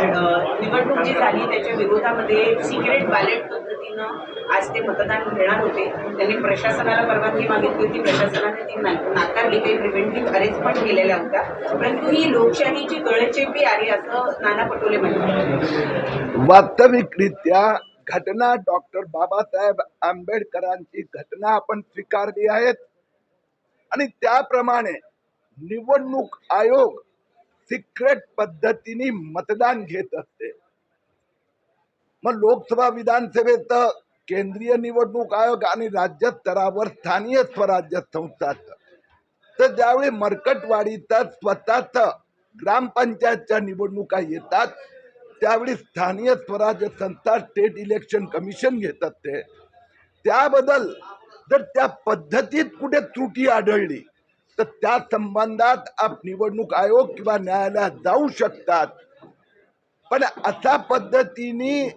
निवडणूक जी झाली त्याच्या विरोधामध्ये सिक्रेट बॅलेट पद्धतीनं आज ते मतदान घेणार होते. त्यांनी प्रशासनाला परवानगी मागितली होती. प्रशासनाने ती नाकारली. काही प्रिव्हेंटिव्ह अरेंज पण केलेल्या होत्या. परंतु ही लोकशाहीची गळचेपी आहे असं नाना पटोले म्हणतात. वास्तविकरित्या घटना डॉक्टर बाबासाहेब आंबेडकरांची घटना आपण स्वीकारली आहेत. आणि त्याप्रमाणे निवडणूक आयोग सिक्रेट पद्धतीने मतदान घेत असते. मग लोकसभा विधानसभेत केंद्रीय निवडणूक आयोग आणि राज्य स्तरावर स्थानीय स्वराज्य संस्थाचं तर ज्यावेळी मरकटवाडीचा स्वतःच ग्रामपंचायतच्या निवडणुका येतात त्यावेळी स्थानीय स्वराज्य संस्था स्टेट इलेक्शन कमिशन घेत असते. त्याबद्दल जर त्या पद्धतीत कुठे त्रुटी आढळली तर त्या संबंधात आप निवडणूक आयोग किंवा न्यायालयात जाऊ शकतात. पण अशा पद्धतीने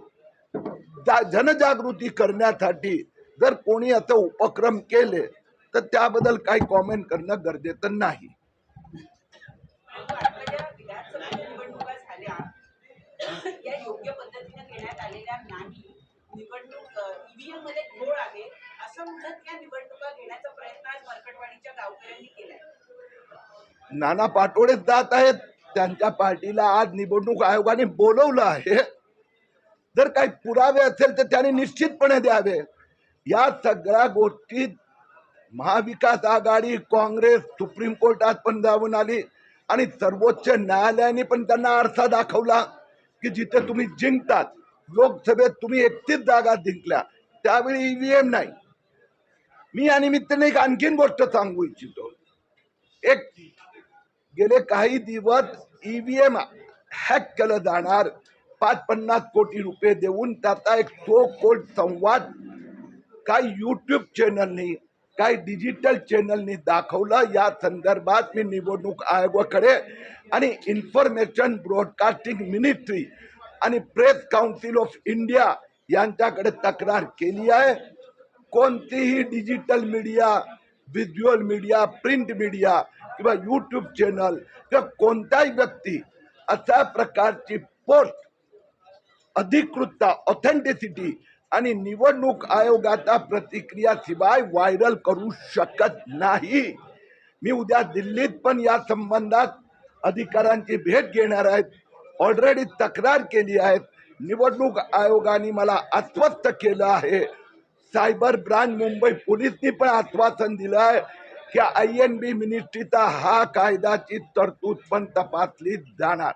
जा- जनजागृती करण्यासाठी जर कोणी असं उपक्रम केले तर त्याबद्दल काही कॉमेंट करणं गरजेचं नाही. निवडणूक ईव्हीएममध्ये घोळ आहे. असं म्हणत या निवडणुका घेण्याचा गावकऱ्यांनी केलाय. नाना पाटोळे जात आहेत. त्यांच्या पार्टीला आज निवडणूक आयोगाने बोलवलं आहे. जर काही पुरावे असेल तर त्यांनी निश्चितपणे द्यावे. या सगळ्या गोष्टीत महाविकास आघाडी काँग्रेस सुप्रीम कोर्टात पण जाऊन आली. आणि सर्वोच्च न्यायालयाने पण त्यांना आरसा दाखवला की जिथे तुम्ही जिंकतात लोकसभेत तुम्ही एकतीस जागा जिंकल्या. त्यावेळी ईव्हीएम नाही. मी या निमित्ताने एक आणखीन गोष्ट सांगू इच्छितो. एक गेले काही दिवस ईव्हीएम हॅक केलं जाणार. पाच पन्नास कोटी रुपये देऊन त्याचा एक सो कोट संवाद काही यूट्यूब चॅनलनी काही डिजिटल चॅनलनी दाखवलं. या संदर्भात मी निवडणूक आयोगाकडे आणि इन्फॉर्मेशन ब्रॉडकास्टिंग मिनिस्ट्री आणि प्रेस काउन्सिल ऑफ इंडिया यांच्याकडे तक्रार केली आहे. कोणतीही digital media visual media print media किंवा यूट्यूब चॅनल किंवा कोणताही व्यक्ती अशा प्रकारची पोस्ट अधिकृतता ऑथेंटिसिटी आणि निवडणूक आयोगाचा प्रतिक्रिया शिवाय व्हायरल करू शकत नाही. मी उद्या दिल्लीत पण या संबंधात अधिकाऱ्यांची भेट घेणार आहेत ऑलरेडी तक्रार केली आहे. निवडणूक आयोगाने मला आश्वस्त केलं आहे. सायबर ब्रांच मुंबई पोलिसनी पण आश्वासन दिलं आहे की आय एन बी मिनिस्ट्रीचा हा कायदाची तरतूद पण तपासली जाणार.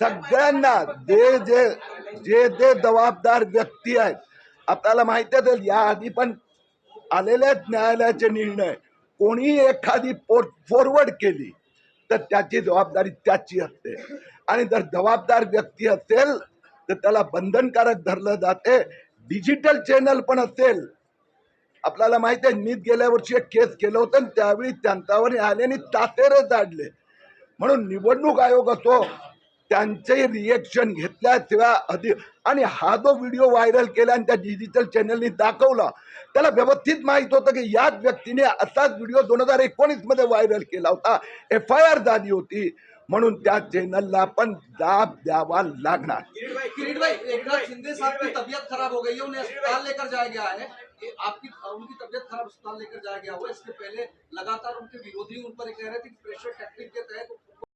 सगळ्यांना जे जे जे जे जबाबदार व्यक्ती आहेत आपल्याला माहिती या आधी पण आलेल्याच न्यायालयाचे निर्णय. कोणी एखादी पोस्ट फॉरवर्ड केली तर त्याची जबाबदारी त्याची असते. आणि जर जबाबदार व्यक्ती असेल तर त्याला बंधनकारक धरलं जाते. डिजिटल चॅनल पण असेल. आपल्याला माहिती आहे नीट गेल्या वर्षी एक केस केलं होतं आणि त्यावेळी त्यांच्यावर न्यायालयाने तातेरच काढले म्हणून निवडणूक आयोग असो त्यांचे रिएक्शन घेतल्याशिवाय अधिक आणि हा जो व्हिडिओ व्हायरल केला आणि त्या डिजिटल चॅनलनी दाखवला त्याला व्यवस्थित माहीत होतं की याच व्यक्तीने असाच व्हिडिओ दोन हजार एकोणीसमध्ये व्हायरल केला होता. एफ आय आर झाली होती. म्हणून त्या चॅनलला पण जाब द्यावा लागणार. किरीट भाई शिंदे साहब की तबीयत खराब हो गई है उन्हें अस्पताल लेकर जाया गया है। आपकी उनकी तबीयत खराब अस्पताल लेकर जाया गया हुआ इसके पहले लगातार उनके विरोधी उन पर कह रहे थे कि प्रेशर के तहत